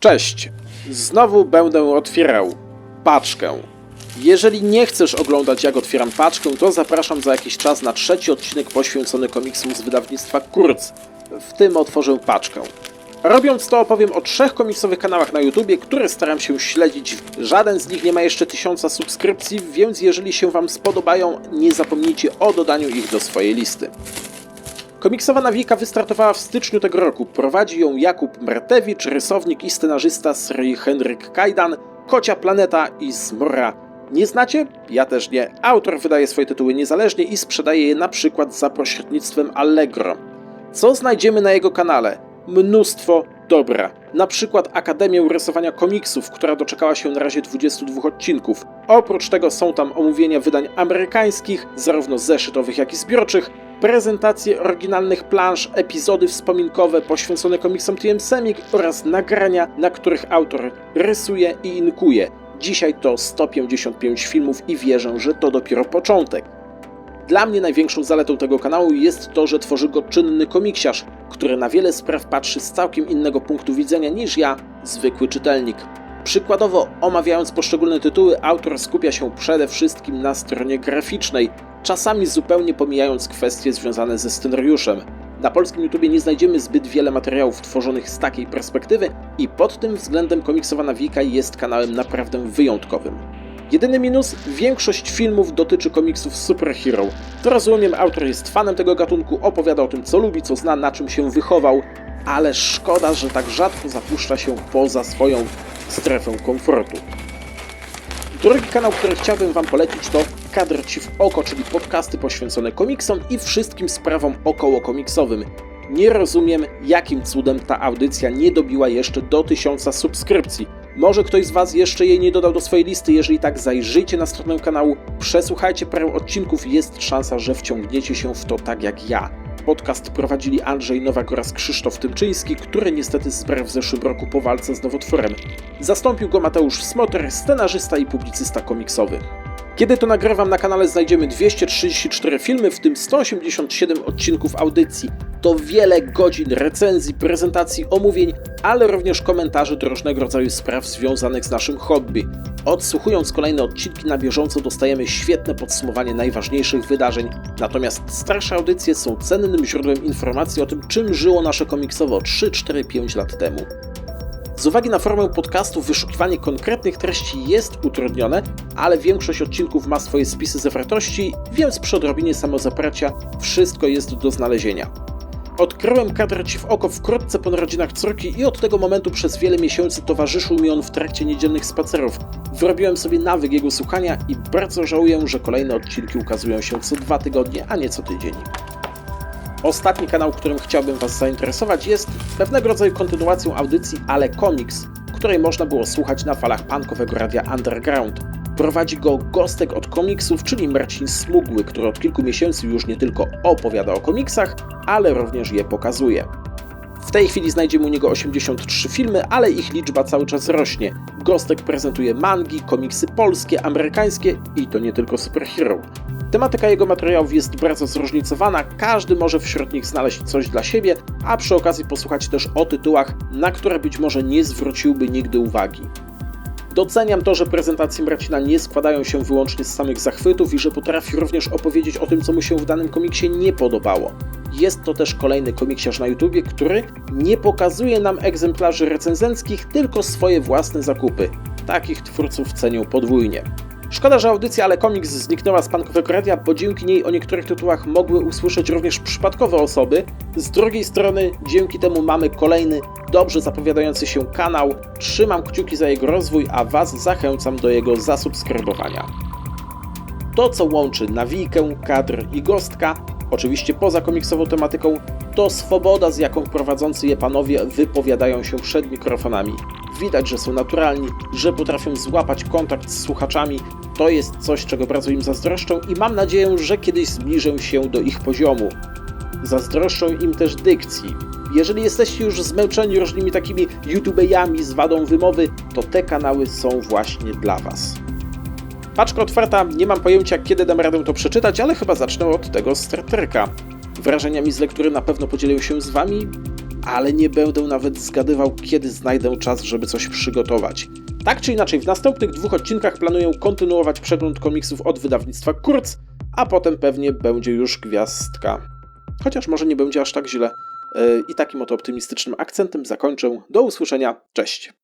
Cześć! Znowu będę otwierał paczkę. Jeżeli nie chcesz oglądać jak otwieram paczkę, to zapraszam za jakiś czas na trzeci odcinek poświęcony komiksom z wydawnictwa Kurz. W tym otworzę paczkę. Robiąc to opowiem o trzech komiksowych kanałach na YouTubie, które staram się śledzić. Żaden z nich nie ma jeszcze tysiąca subskrypcji, więc jeżeli się Wam spodobają, nie zapomnijcie o dodaniu ich do swojej listy. Komiksowa nawika wystartowała w styczniu tego roku. Prowadzi ją Jakub Mrtewicz, rysownik i scenarzysta serii Henryk Kajdan, Kocia Planeta i Zmora. Nie znacie? Ja też nie. Autor wydaje swoje tytuły niezależnie i sprzedaje je na przykład za pośrednictwem Allegro. Co znajdziemy na jego kanale? Mnóstwo dobra. Na przykład Akademię Rysowania Komiksów, która doczekała się na razie 22 odcinków. Oprócz tego są tam omówienia wydań amerykańskich, zarówno zeszytowych, jak i zbiorczych, prezentacje oryginalnych plansz, epizody wspominkowe poświęcone komiksom TM Semik oraz nagrania, na których autor rysuje i inkuje. Dzisiaj to 155 filmów i wierzę, że to dopiero początek. Dla mnie największą zaletą tego kanału jest to, że tworzy go czynny komiksiarz, który na wiele spraw patrzy z całkiem innego punktu widzenia niż ja, zwykły czytelnik. Przykładowo, omawiając poszczególne tytuły, autor skupia się przede wszystkim na stronie graficznej, czasami zupełnie pomijając kwestie związane ze scenariuszem. Na polskim YouTubie nie znajdziemy zbyt wiele materiałów tworzonych z takiej perspektywy i pod tym względem komiksowa nawika jest kanałem naprawdę wyjątkowym. Jedyny minus, większość filmów dotyczy komiksów superhero. To rozumiem, autor jest fanem tego gatunku, opowiada o tym co lubi, co zna, na czym się wychował, ale szkoda, że tak rzadko zapuszcza się poza swoją strefę komfortu. Drugi kanał, który chciałbym Wam polecić to Kadr Ci w oko, czyli podcasty poświęcone komiksom i wszystkim sprawom około komiksowym. Nie rozumiem, jakim cudem ta audycja nie dobiła jeszcze do tysiąca subskrypcji. Może ktoś z Was jeszcze jej nie dodał do swojej listy, jeżeli tak zajrzyjcie na stronę kanału, przesłuchajcie parę odcinków jest szansa, że wciągniecie się w to tak jak ja. Podcast prowadzili Andrzej Nowak oraz Krzysztof Tymczyński, który niestety zmarł w zeszłym roku po walce z nowotworem. Zastąpił go Mateusz Smoter, scenarzysta i publicysta komiksowy. Kiedy to nagrywam na kanale znajdziemy 234 filmy, w tym 187 odcinków audycji. To wiele godzin recenzji, prezentacji, omówień, ale również komentarzy do różnego rodzaju spraw związanych z naszym hobby. Odsłuchując kolejne odcinki na bieżąco dostajemy świetne podsumowanie najważniejszych wydarzeń, natomiast starsze audycje są cennym źródłem informacji o tym, czym żyło nasze komiksowo 3, 4, 5 lat temu. Z uwagi na formę podcastu wyszukiwanie konkretnych treści jest utrudnione, ale większość odcinków ma swoje spisy zawartości, więc przy odrobinie samozaparcia wszystko jest do znalezienia. Odkryłem kadr Ci w oko wkrótce po narodzinach córki i od tego momentu przez wiele miesięcy towarzyszył mi on w trakcie niedzielnych spacerów. Wyrobiłem sobie nawyk jego słuchania i bardzo żałuję, że kolejne odcinki ukazują się co dwa tygodnie, a nie co tydzień. Ostatni kanał, którym chciałbym Was zainteresować jest pewnego rodzaju kontynuacją audycji Ale Comics, której można było słuchać na falach punkowego radia Underground. Prowadzi go Gostek od komiksów, czyli Marcin Smugły, który od kilku miesięcy już nie tylko opowiada o komiksach, ale również je pokazuje. W tej chwili znajdziemy u niego 83 filmy, ale ich liczba cały czas rośnie. Gostek prezentuje mangi, komiksy polskie, amerykańskie i to nie tylko superhero. Tematyka jego materiałów jest bardzo zróżnicowana, każdy może wśród nich znaleźć coś dla siebie, a przy okazji posłuchać też o tytułach, na które być może nie zwróciłby nigdy uwagi. Doceniam to, że prezentacje Marcina nie składają się wyłącznie z samych zachwytów i że potrafi również opowiedzieć o tym, co mu się w danym komiksie nie podobało. Jest to też kolejny komiksiarz na YouTubie, który nie pokazuje nam egzemplarzy recenzenckich, tylko swoje własne zakupy. Takich twórców cenią podwójnie. Szkoda, że audycja Ale Komiks zniknęła z pankowego radia, bo dzięki niej o niektórych tytułach mogły usłyszeć również przypadkowe osoby. Z drugiej strony, dzięki temu mamy kolejny, dobrze zapowiadający się kanał. Trzymam kciuki za jego rozwój, a Was zachęcam do jego zasubskrybowania. To, co łączy nawijkę, kadr i gostka, oczywiście poza komiksową tematyką, to swoboda, z jaką prowadzący je panowie wypowiadają się przed mikrofonami. Widać, że są naturalni, że potrafią złapać kontakt z słuchaczami. To jest coś, czego bardzo im zazdroszczą i mam nadzieję, że kiedyś zbliżę się do ich poziomu. Zazdroszczą im też dykcji. Jeżeli jesteście już zmęczeni różnymi takimi youtubejami z wadą wymowy, to te kanały są właśnie dla Was. Paczka otwarta, nie mam pojęcia kiedy dam radę to przeczytać, ale chyba zacznę od tego Star Treka. Wrażeniami z lektury na pewno podzielę się z Wami. ale nie będę nawet zgadywał, kiedy znajdę czas, żeby coś przygotować. Tak czy inaczej, w następnych dwóch odcinkach planuję kontynuować przegląd komiksów od wydawnictwa Kurz, a potem pewnie będzie już gwiazdka. Chociaż może nie będzie aż tak źle. Yy, I takim oto optymistycznym akcentem zakończę. Do usłyszenia. Cześć.